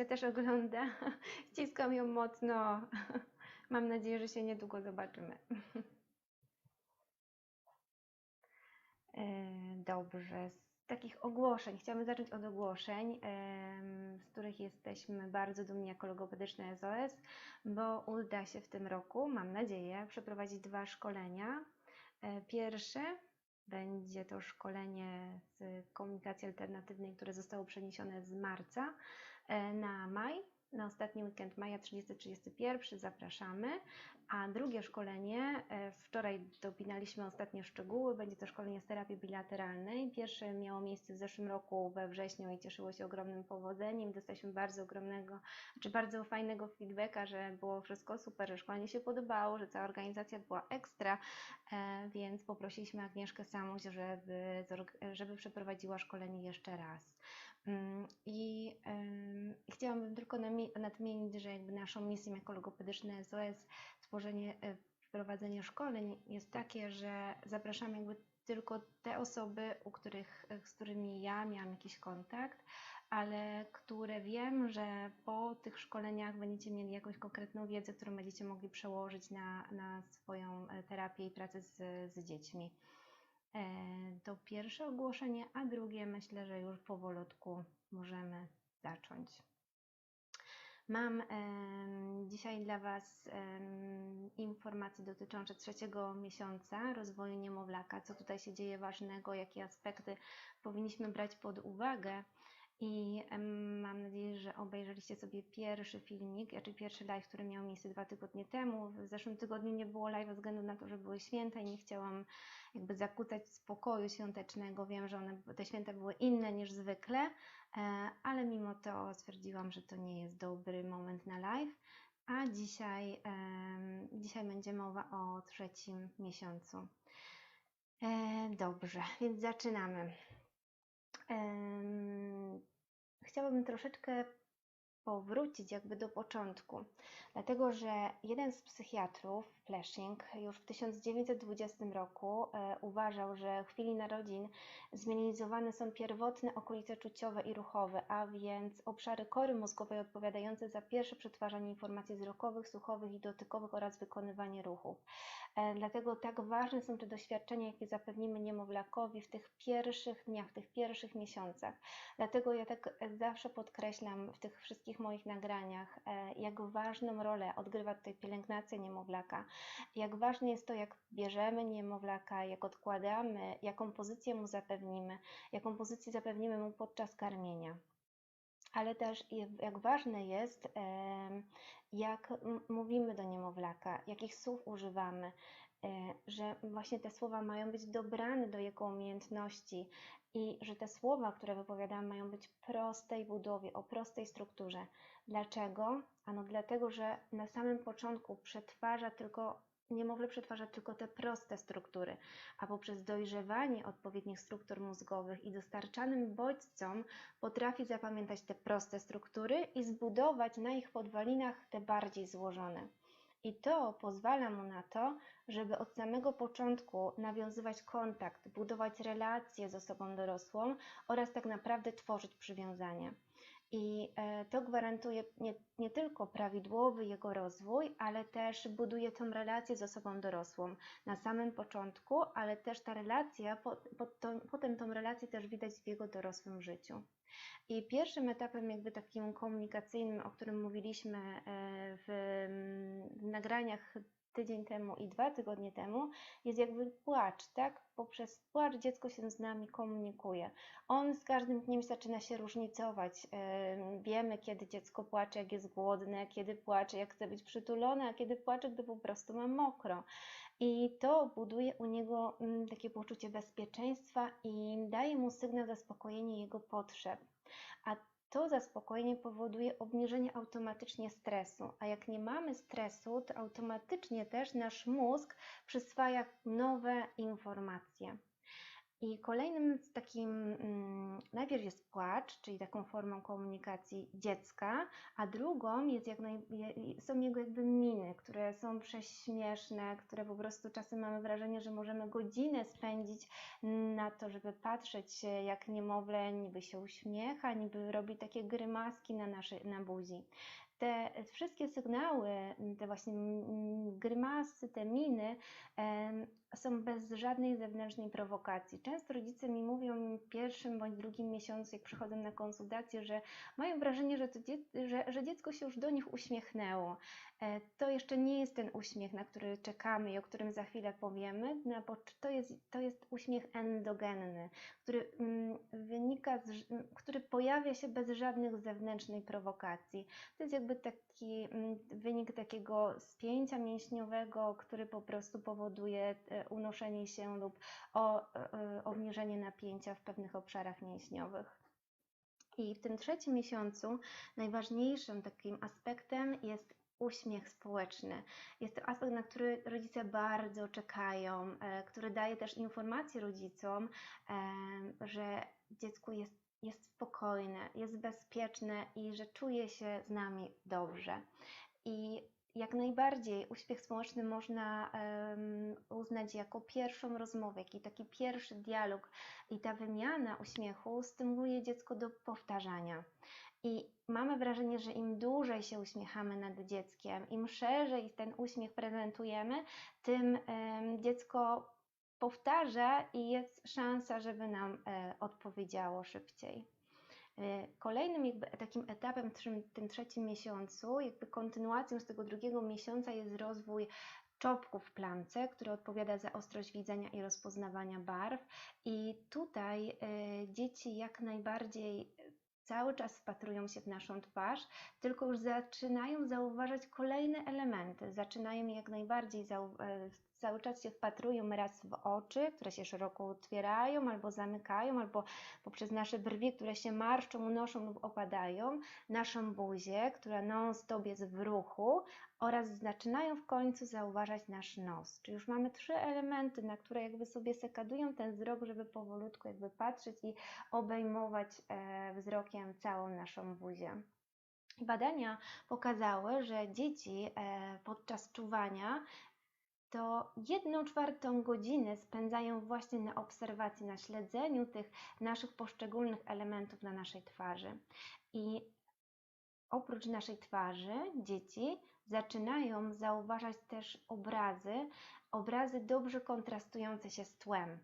Basia też ogląda. Ściskam ją mocno. Mam nadzieję, że się niedługo zobaczymy. E, Dobrze, z takich ogłoszeń. Chciałabym zacząć od ogłoszeń, z których jesteśmy bardzo dumni jako logopedyczne SOS, bo uda się w tym roku, mam nadzieję, przeprowadzić dwa szkolenia. E, Pierwsze będzie to szkolenie z komunikacji alternatywnej, które zostało przeniesione z marca na maj. Na ostatni weekend maja 30-31 zapraszamy. A drugie szkolenie, e, wczoraj dopinaliśmy ostatnie szczegóły, będzie to szkolenie z terapii bilateralnej. Pierwsze miało miejsce w zeszłym roku we wrześniu i cieszyło się ogromnym powodzeniem. Dostaliśmy bardzo ogromnego, czy bardzo fajnego feedbacka, że było wszystko super, że szkolenie się podobało, że cała organizacja była ekstra, e, więc poprosiliśmy Agnieszkę Samuś, żeby, żeby przeprowadziła szkolenie jeszcze raz. Mm, I chciałabym tylko nadmienić, że jakby naszą misją jako logopedyczne SOS tworzenie, e, wprowadzenie szkoleń jest takie, że zapraszamy jakby tylko te osoby, u których, e, z którymi ja miałam jakiś kontakt, ale które wiem, że po tych szkoleniach będziecie mieli jakąś konkretną wiedzę, którą będziecie mogli przełożyć na, na swoją e, terapię i pracę z, z dziećmi. E, To pierwsze ogłoszenie, a drugie myślę, że już powolutku możemy zacząć. Mam dzisiaj dla Was informacje dotyczące trzeciego miesiąca rozwoju niemowlaka, co tutaj się dzieje ważnego, jakie aspekty powinniśmy brać pod uwagę. I mam nadzieję, że obejrzeliście sobie pierwszy filmik, znaczy pierwszy live, który miał miejsce dwa tygodnie temu. W zeszłym tygodniu nie było live ze względu na to, że były święta i nie chciałam jakby zakłócać spokoju świątecznego. Wiem, że one, te święta były inne niż zwykle, e, ale mimo to stwierdziłam, że to nie jest dobry moment na live. A dzisiaj, dzisiaj będzie mowa o trzecim miesiącu. E, Dobrze, więc zaczynamy. Chciałabym troszeczkę powrócić jakby do początku, dlatego że jeden z psychiatrów, Fleshing, już w 1920 roku e, uważał, że w chwili narodzin zmielinizowane są pierwotne okolice czuciowe i ruchowe, a więc obszary kory mózgowej odpowiadające za pierwsze przetwarzanie informacji wzrokowych, słuchowych i dotykowych oraz wykonywanie ruchów. E, Dlatego tak ważne są te doświadczenia, jakie zapewnimy niemowlakowi w tych pierwszych dniach, w tych pierwszych miesiącach. Dlatego ja tak zawsze podkreślam w tych wszystkich moich nagraniach, e, jak ważną rolę odgrywa tutaj pielęgnacja niemowlaka, jak ważne jest to, jak bierzemy niemowlaka, jak odkładamy, jaką pozycję mu zapewnimy, jaką pozycję zapewnimy mu podczas karmienia. Ale też jak ważne jest, jak mówimy do niemowlaka, jakich słów używamy, że właśnie te słowa mają być dobrane do jego umiejętności i że te słowa, które wypowiadamy, mają być prostej budowie, o prostej strukturze. Dlaczego? Ano dlatego, że na samym początku przetwarza tylko, niemowlę przetwarza tylko te proste struktury, a poprzez dojrzewanie odpowiednich struktur mózgowych i dostarczanym bodźcom potrafi zapamiętać te proste struktury i zbudować na ich podwalinach te bardziej złożone. I to pozwala mu na to, żeby od samego początku nawiązywać kontakt, budować relacje z osobą dorosłą oraz tak naprawdę tworzyć przywiązanie. I e, to gwarantuje nie, nie tylko prawidłowy jego rozwój, ale też buduje tą relację z osobą dorosłą na samym początku, ale też ta relacja, to, potem tą relację też widać w jego dorosłym życiu. I pierwszym etapem, jakby takim komunikacyjnym, o którym mówiliśmy e, w, w nagraniach tydzień temu i dwa tygodnie temu, jest jakby płacz, tak? Poprzez płacz dziecko się z nami komunikuje. On z każdym dniem zaczyna się różnicować. Em, Wiemy, kiedy dziecko płacze, jak jest głodne, kiedy płacze, jak chce być przytulone, a kiedy płacze, gdy po prostu ma mokro. I to buduje u niego mm, takie poczucie bezpieczeństwa i daje mu sygnał zaspokojenia jego potrzeb. A to zaspokojenie powoduje obniżenie automatycznie stresu, a jak nie mamy stresu, to automatycznie też nasz mózg przyswaja nowe informacje. I kolejnym takim, mm, najpierw jest płacz, czyli taką formą komunikacji dziecka, a drugą jest jak naj, są jego jakby miny, które są prześmieszne, które po prostu czasem mamy wrażenie, że możemy godzinę spędzić na to, żeby patrzeć jak niemowlę niby się uśmiecha, niby robi takie grymaski na, nasze, na buzi. Te wszystkie sygnały, te właśnie grymasy, te miny są bez żadnej zewnętrznej prowokacji. Często rodzice mi mówią w pierwszym bądź drugim miesiącu, jak przychodzą na konsultację, że mają wrażenie, że, że, że dziecko się już do nich uśmiechnęło. E, to jeszcze nie jest ten uśmiech, na który czekamy i o którym za chwilę powiemy. To jest, to jest uśmiech endogenny, który mm, wynika, z, który pojawia się bez żadnych zewnętrznej prowokacji. To jest jakby taki mm, wynik takiego spięcia mięśniowego, który po prostu powoduje e, unoszenie się lub o, e, obniżenie napięcia w pewnych obszarach mięśniowych. I w tym trzecim miesiącu najważniejszym takim aspektem jest uśmiech społeczny. Jest to aspekt, na który rodzice bardzo czekają, e, który daje też informację rodzicom, e, że dziecku jest, jest spokojne, jest bezpieczne i że czuje się z nami dobrze. I jak najbardziej uśmiech społeczny można um, uznać jako pierwszą rozmowę, jak taki pierwszy dialog i ta wymiana uśmiechu stymuluje dziecko do powtarzania. I mamy wrażenie, że im dłużej się uśmiechamy nad dzieckiem, im szerzej ten uśmiech prezentujemy, tym dziecko powtarza i jest szansa, żeby nam e, odpowiedziało szybciej. E, kolejnym jakby takim etapem w tym trzecim miesiącu, jakby kontynuacją z tego drugiego miesiąca jest rozwój czopku w plamce, który odpowiada za ostrość widzenia i rozpoznawania barw. I tutaj y, dzieci jak najbardziej cały czas wpatrują się w naszą twarz, tylko już zaczynają zauważać kolejne elementy, zaczynają jak najbardziej e, cały czas się wpatrują raz w oczy, które się szeroko otwierają albo zamykają, albo poprzez nasze brwi, które się marszczą, unoszą lub opadają, naszą buzię, która non-stop jest w ruchu oraz zaczynają w końcu zauważać nasz nos. Czyli już mamy trzy elementy, na które jakby sobie sekadują ten wzrok, żeby powolutku jakby patrzeć i obejmować e, wzrokiem całą naszą buzię. Badania pokazały, że dzieci e, podczas czuwania to jedną czwartą godziny spędzają właśnie na obserwacji, na śledzeniu tych naszych poszczególnych elementów na naszej twarzy. I oprócz naszej twarzy dzieci zaczynają zauważać też obrazy, obrazy dobrze kontrastujące się z tłem,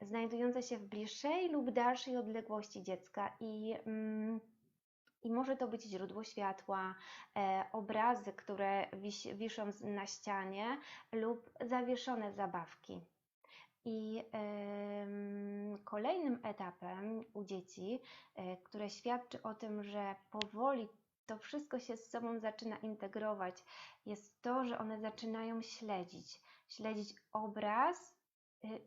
znajdujące się w bliższej lub dalszej odległości dziecka i mm, i może to być źródło światła, e, obrazy, które wis wiszą na ścianie lub zawieszone zabawki. I kolejnym etapem u dzieci, y, które świadczy o tym, że powoli to wszystko się z sobą zaczyna integrować, jest to, że one zaczynają śledzić. Śledzić obraz,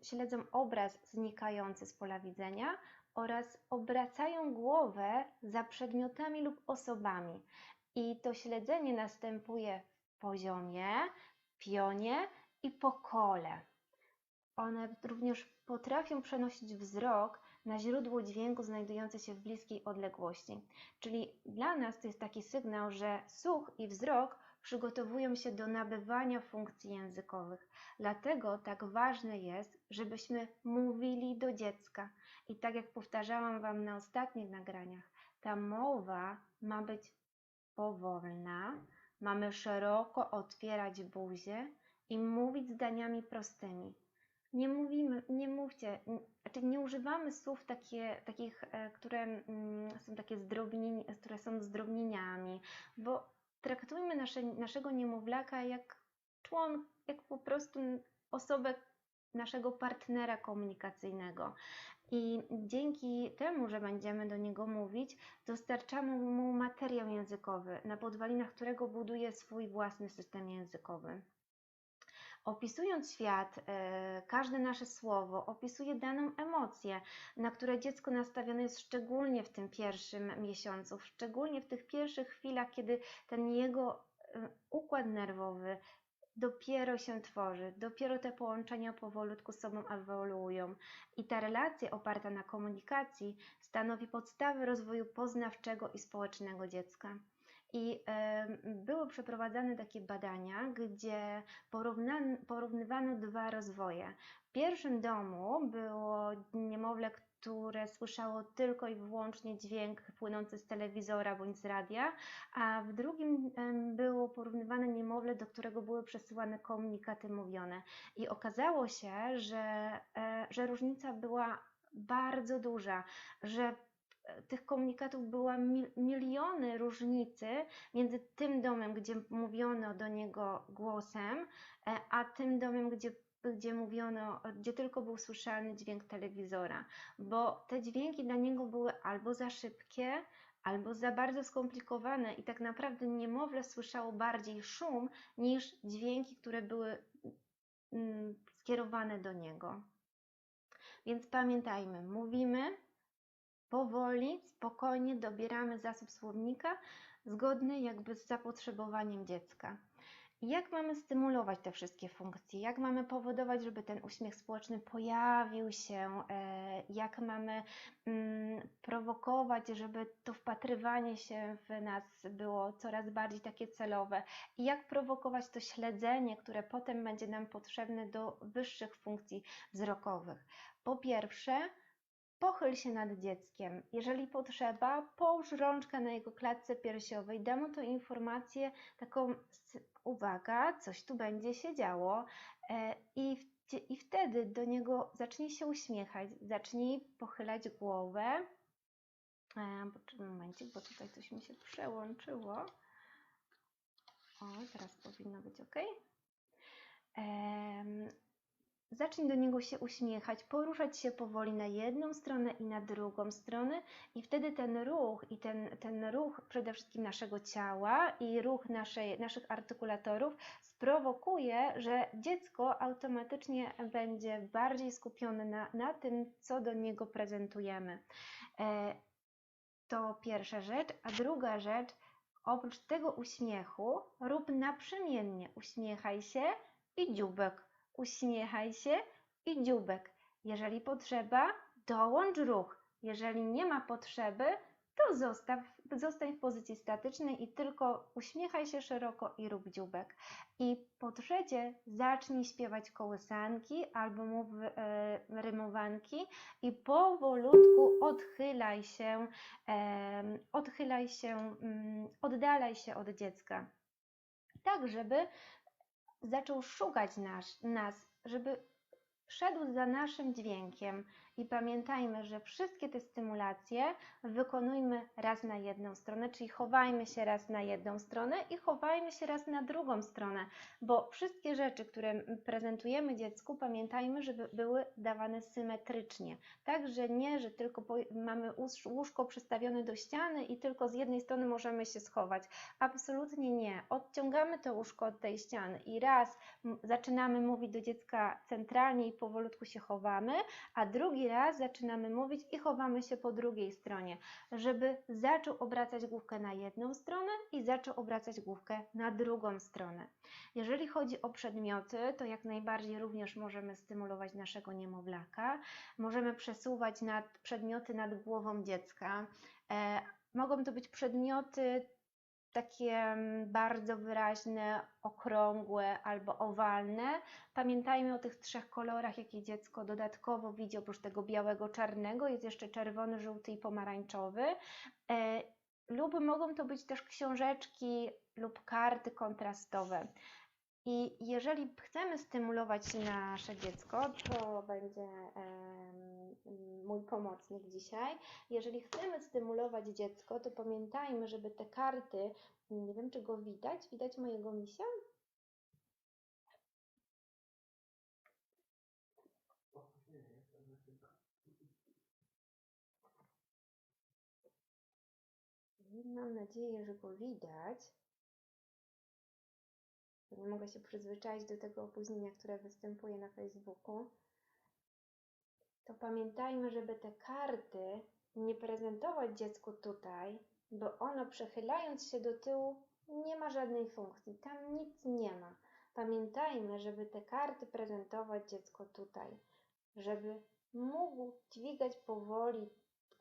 śledzą obraz znikający z pola widzenia oraz obracają głowę za przedmiotami lub osobami. I to śledzenie następuje w poziomie, pionie i po kole. One również potrafią przenosić wzrok na źródło dźwięku znajdujące się w bliskiej odległości. Czyli dla nas to jest taki sygnał, że słuch i wzrok przygotowują się do nabywania funkcji językowych. Dlatego tak ważne jest, żebyśmy mówili do dziecka. I tak jak powtarzałam Wam na ostatnich nagraniach, ta mowa ma być powolna, mamy szeroko otwierać buzię i mówić zdaniami prostymi. Nie mówimy, nie mówcie, znaczy nie używamy słów takie, takich, e, które mm, są takie zdrobnieni, które są zdrobnieniami, bo traktujmy nasze, naszego niemowlaka jak człon, jak po prostu osobę naszego partnera komunikacyjnego. I dzięki temu, że będziemy do niego mówić, dostarczamy mu materiał językowy, na podwalinach którego buduje swój własny system językowy. Opisując świat, e, każde nasze słowo opisuje daną emocję, na które dziecko nastawione jest szczególnie w tym pierwszym miesiącu, szczególnie w tych pierwszych chwilach, kiedy ten jego e, układ nerwowy dopiero się tworzy, dopiero te połączenia powolutku sobą ewoluują. I ta relacja oparta na komunikacji stanowi podstawę rozwoju poznawczego i społecznego dziecka. I były przeprowadzane takie badania, gdzie porównywano dwa rozwoje. W pierwszym domu było niemowlę, które słyszało tylko i wyłącznie dźwięk płynący z telewizora bądź z radia, a w drugim było porównywane niemowlę, do którego były przesyłane komunikaty mówione. I okazało się, że, e, że różnica była bardzo duża, że tych komunikatów była mil, miliony różnicy między tym domem, gdzie mówiono do niego głosem, e, a tym domem, gdzie gdzie mówiono, gdzie tylko był słyszalny dźwięk telewizora, bo te dźwięki dla niego były albo za szybkie, albo za bardzo skomplikowane i tak naprawdę niemowlę słyszało bardziej szum niż dźwięki, które były mm, skierowane do niego. Więc pamiętajmy, mówimy powoli, spokojnie dobieramy zasób słownika zgodny jakby z zapotrzebowaniem dziecka. Jak mamy stymulować te wszystkie funkcje? Jak mamy powodować, żeby ten uśmiech społeczny pojawił się? E, Jak mamy mm, prowokować, żeby to wpatrywanie się w nas było coraz bardziej takie celowe? I jak prowokować to śledzenie, które potem będzie nam potrzebne do wyższych funkcji wzrokowych? Po pierwsze, Pochyl się nad dzieckiem. Jeżeli potrzeba, połóż rączkę na jego klatce piersiowej. Daj mu tą informację, taką uwaga, coś tu będzie się działo. E, I, I wtedy do niego zacznij się uśmiechać, zacznij pochylać głowę. E, Poczekaj momencik, bo tutaj coś mi się przełączyło. O, teraz powinno być ok. Zacznij do niego się uśmiechać, poruszać się powoli na jedną stronę i na drugą stronę, i wtedy ten ruch i ten, ten ruch przede wszystkim naszego ciała i ruch naszej, naszych artykulatorów sprowokuje, że dziecko automatycznie będzie bardziej skupione na, na tym, co do niego prezentujemy. E, to pierwsza rzecz, a druga rzecz, oprócz tego uśmiechu, rób naprzemiennie. Uśmiechaj się i dzióbek uśmiechaj się i dzióbek. Jeżeli potrzeba, dołącz ruch. Jeżeli nie ma potrzeby, to zostaw, zostań w pozycji statycznej i tylko uśmiechaj się szeroko i rób dzióbek. I po trzecie, zacznij śpiewać kołysanki albo mów e, rymowanki i powolutku odchylaj się, e, odchylaj się, mm, oddalaj się od dziecka. Tak, żeby zaczął szukać nas, nas, żeby szedł za naszym dźwiękiem. I pamiętajmy, że wszystkie te stymulacje wykonujmy raz na jedną stronę, czyli chowajmy się raz na jedną stronę i chowajmy się raz na drugą stronę, bo wszystkie rzeczy, które prezentujemy dziecku, pamiętajmy, żeby były dawane symetrycznie. Także nie, że tylko mamy łóż- łóżko przystawione do ściany i tylko z jednej strony możemy się schować. Absolutnie nie. Odciągamy to łóżko od tej ściany i raz zaczynamy mówić do dziecka centralnie i powolutku się chowamy, a drugi zaczynamy mówić i chowamy się po drugiej stronie, żeby zaczął obracać główkę na jedną stronę i zaczął obracać główkę na drugą stronę. Jeżeli chodzi o przedmioty, to jak najbardziej również możemy stymulować naszego niemowlaka. Możemy przesuwać nad, przedmioty nad głową dziecka. E, mogą to być przedmioty takie mm, bardzo wyraźne, okrągłe albo owalne. Pamiętajmy o tych trzech kolorach, jakie dziecko dodatkowo widzi. Oprócz tego białego, czarnego jest jeszcze czerwony, żółty i pomarańczowy. E, lub mogą to być też książeczki lub karty kontrastowe. I jeżeli chcemy stymulować nasze dziecko, to będzie em, mój pomocnik dzisiaj. Jeżeli chcemy stymulować dziecko, to pamiętajmy, żeby te karty, nie wiem czy go widać, widać mojego misia? Mam nadzieję, że go widać. Nie mogę się przyzwyczaić do tego opóźnienia, które występuje na Facebooku. To pamiętajmy, żeby te karty nie prezentować dziecku tutaj, bo ono przechylając się do tyłu nie ma żadnej funkcji. Tam nic nie ma. Pamiętajmy, żeby te karty prezentować dziecko tutaj, żeby mógł dźwigać powoli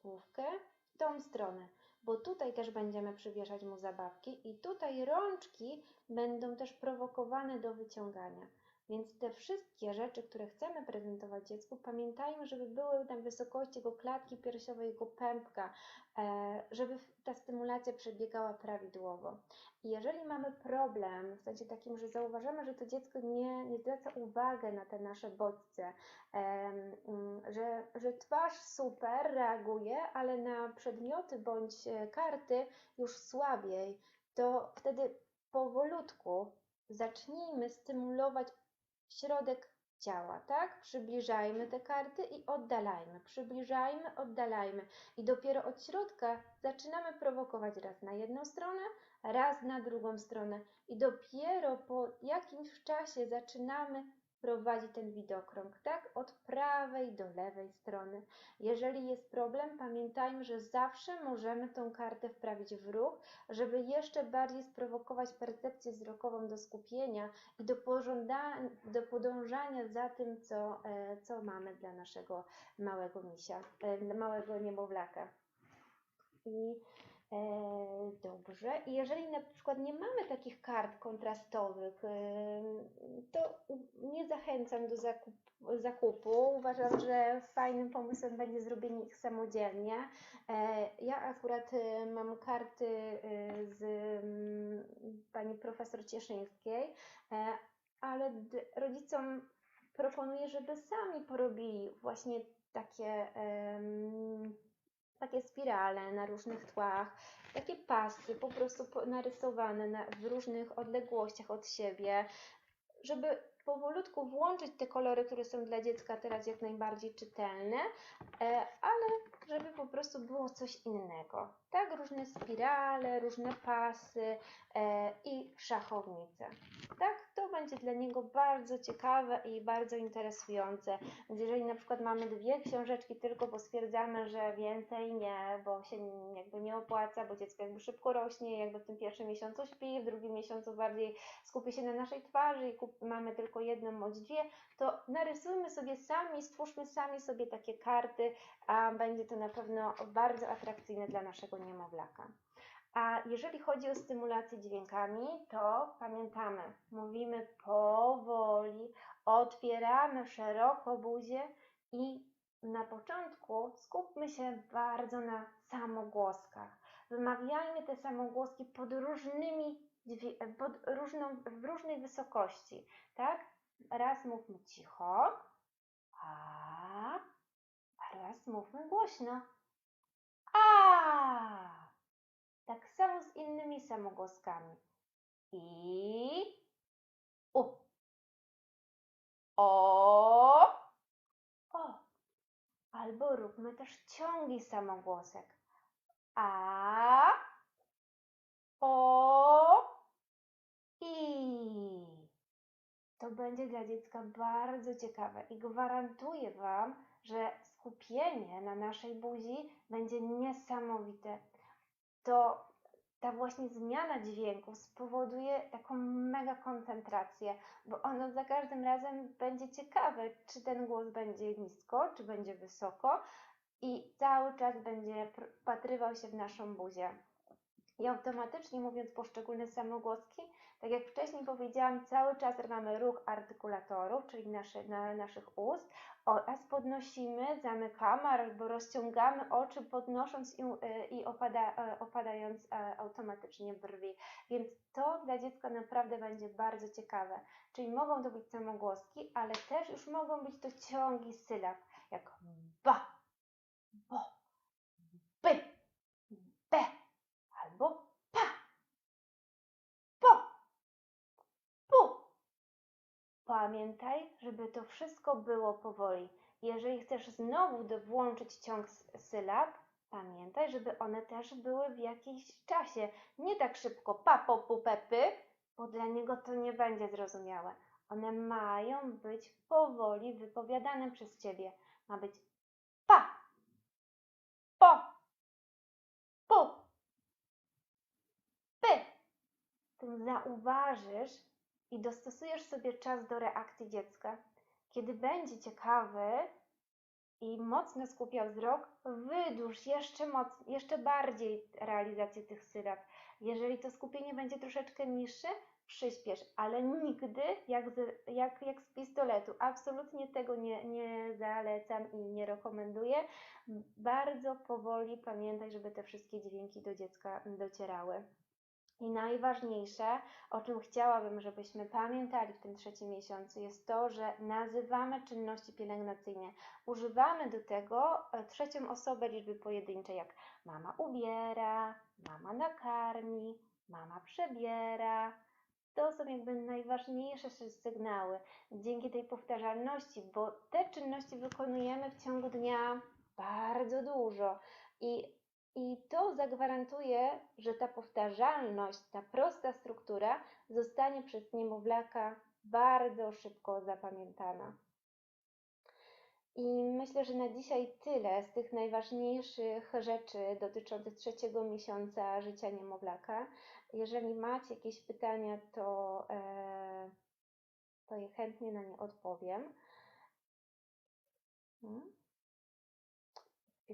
główkę w tą stronę, bo tutaj też będziemy przywieszać mu zabawki i tutaj rączki będą też prowokowane do wyciągania. Więc te wszystkie rzeczy, które chcemy prezentować dziecku, pamiętajmy, żeby były na wysokości jego klatki piersiowej, jego pępka, e, żeby ta stymulacja przebiegała prawidłowo. I jeżeli mamy problem, w sensie takim, że zauważamy, że to dziecko nie, nie zwraca uwagi na te nasze bodźce, że, że twarz super reaguje, ale na przedmioty bądź e, karty już słabiej, to wtedy powolutku zacznijmy stymulować środek ciała, tak? Przybliżajmy te karty i oddalajmy, przybliżajmy, oddalajmy. I dopiero od środka zaczynamy prowokować raz na jedną stronę, raz na drugą stronę. I dopiero po jakimś czasie zaczynamy prowadzić ten widokrąg, tak? Od prawej do lewej strony. Jeżeli jest problem, pamiętajmy, że zawsze możemy tą kartę wprawić w ruch, żeby jeszcze bardziej sprowokować percepcję wzrokową do skupienia i do, do podążania za tym, co, e, co mamy dla naszego małego misia, e, małego niemowlaka. I dobrze. I jeżeli na przykład nie mamy takich kart kontrastowych, e, to nie zachęcam do zakup, zakupu. Uważam, że fajnym pomysłem będzie zrobienie ich samodzielnie. E, ja akurat e, mam karty e, z mm, pani profesor Cieszyńskiej, e, ale rodzicom proponuję, żeby sami porobili właśnie takie, takie spirale na różnych tłach, takie pasy po prostu narysowane na, w różnych odległościach od siebie, żeby powolutku włączyć te kolory, które są dla dziecka teraz jak najbardziej czytelne, e, ale żeby po prostu było coś innego. Tak, różne spirale, różne pasy e, i szachownice. Tak, to będzie dla niego bardzo ciekawe i bardzo interesujące. Więc jeżeli na przykład mamy dwie książeczki tylko, bo stwierdzamy, że więcej nie, bo się jakby nie opłaca, bo dziecko jakby szybko rośnie, jakby w tym pierwszym miesiącu śpi, w drugim miesiącu bardziej skupi się na naszej twarzy i kup, mamy tylko jedną bądź dwie, to narysujmy sobie sami, stwórzmy sami sobie takie karty, a będzie to na pewno bardzo atrakcyjne dla naszego niemowlaka. A jeżeli chodzi o stymulację dźwiękami, to pamiętamy, mówimy powoli, otwieramy szeroko buzię i na początku skupmy się bardzo na samogłoskach. Wymawiajmy te samogłoski pod różnymi, pod różną, w różnej wysokości, tak? Raz mówmy cicho, a, a raz mówmy głośno. A! Tak samo z innymi samogłoskami. I, u, o, o. Albo róbmy też ciągi samogłosek. A, o, i. To będzie dla dziecka bardzo ciekawe i gwarantuję Wam, że skupienie na naszej buzi będzie niesamowite. To ta właśnie zmiana dźwięków spowoduje taką mega koncentrację, bo ono za każdym razem będzie ciekawe, czy ten głos będzie nisko, czy będzie wysoko i cały czas będzie wpatrywał się w naszą buzię. I automatycznie mówiąc poszczególne samogłoski, tak jak wcześniej powiedziałam, cały czas mamy ruch artykulatorów, czyli nasze, na, naszych ust oraz podnosimy, zamykamy albo rozciągamy oczy, podnosząc i, y, i opada, e, opadając e, automatycznie brwi. Więc to dla dziecka naprawdę będzie bardzo ciekawe. Czyli mogą to być samogłoski, ale też już mogą być to ciągi sylab, jak ba, bo, by, be albo pa, po, pu. Pamiętaj, żeby to wszystko było powoli. Jeżeli chcesz znowu włączyć ciąg sylab, pamiętaj, żeby one też były w jakimś czasie. Nie tak szybko pa, po, pu, pe, py, bo dla niego to nie będzie zrozumiałe. One mają być powoli wypowiadane przez Ciebie. Ma być pa, po, pu, py. Tym zauważysz, i dostosujesz sobie czas do reakcji dziecka. Kiedy będzie ciekawy i mocno skupia wzrok, wydłuż jeszcze moc, jeszcze bardziej realizację tych sylab. Jeżeli to skupienie będzie troszeczkę niższe, przyspiesz, ale nigdy jak z, jak, jak z pistoletu. Absolutnie tego nie, nie zalecam i nie rekomenduję. Bardzo powoli pamiętaj, żeby te wszystkie dźwięki do dziecka docierały. I najważniejsze, o czym chciałabym, żebyśmy pamiętali w tym trzecim miesiącu, jest to, że nazywamy czynności pielęgnacyjne. Używamy do tego e, trzecią osobę liczby pojedynczej, jak mama ubiera, mama nakarmi, mama przebiera. To są jakby najważniejsze sygnały dzięki tej powtarzalności, bo te czynności wykonujemy w ciągu dnia bardzo dużo i i to zagwarantuje, że ta powtarzalność, ta prosta struktura zostanie przez niemowlaka bardzo szybko zapamiętana. I myślę, że na dzisiaj tyle z tych najważniejszych rzeczy dotyczących trzeciego miesiąca życia niemowlaka. Jeżeli macie jakieś pytania, to, e, to je chętnie na nie odpowiem. Hmm?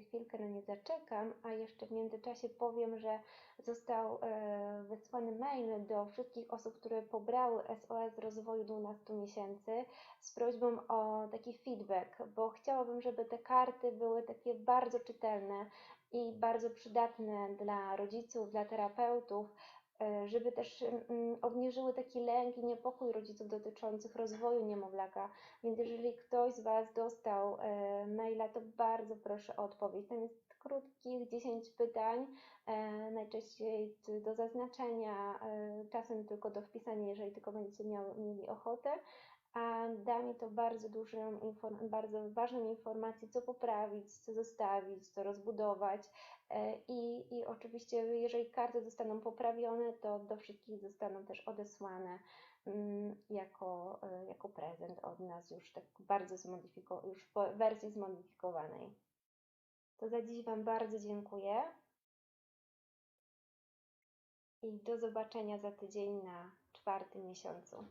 Chwilkę na nie zaczekam, a jeszcze w międzyczasie powiem, że został e, wysłany mail do wszystkich osób, które pobrały SOS rozwoju 12 miesięcy z prośbą o taki feedback, bo chciałabym, żeby te karty były takie bardzo czytelne i bardzo przydatne dla rodziców, dla terapeutów, żeby też mm, obniżyły taki lęk i niepokój rodziców dotyczących rozwoju niemowlaka. Więc jeżeli ktoś z Was dostał e, maila, to bardzo proszę o odpowiedź. Tam jest krótkich 10 pytań, e, najczęściej do zaznaczenia, czasem tylko do wpisania, jeżeli tylko będziecie mieli ochotę a da mi to bardzo dużą, bardzo ważną informację, co poprawić, co zostawić, co rozbudować. E, I, I oczywiście, jeżeli karty zostaną poprawione, to do wszystkich zostaną też odesłane mm, jako, e, jako prezent od nas, już tak bardzo zmodyfikowanej, już w wersji zmodyfikowanej. To za dziś Wam bardzo dziękuję. I do zobaczenia za tydzień na czwartym miesiącu.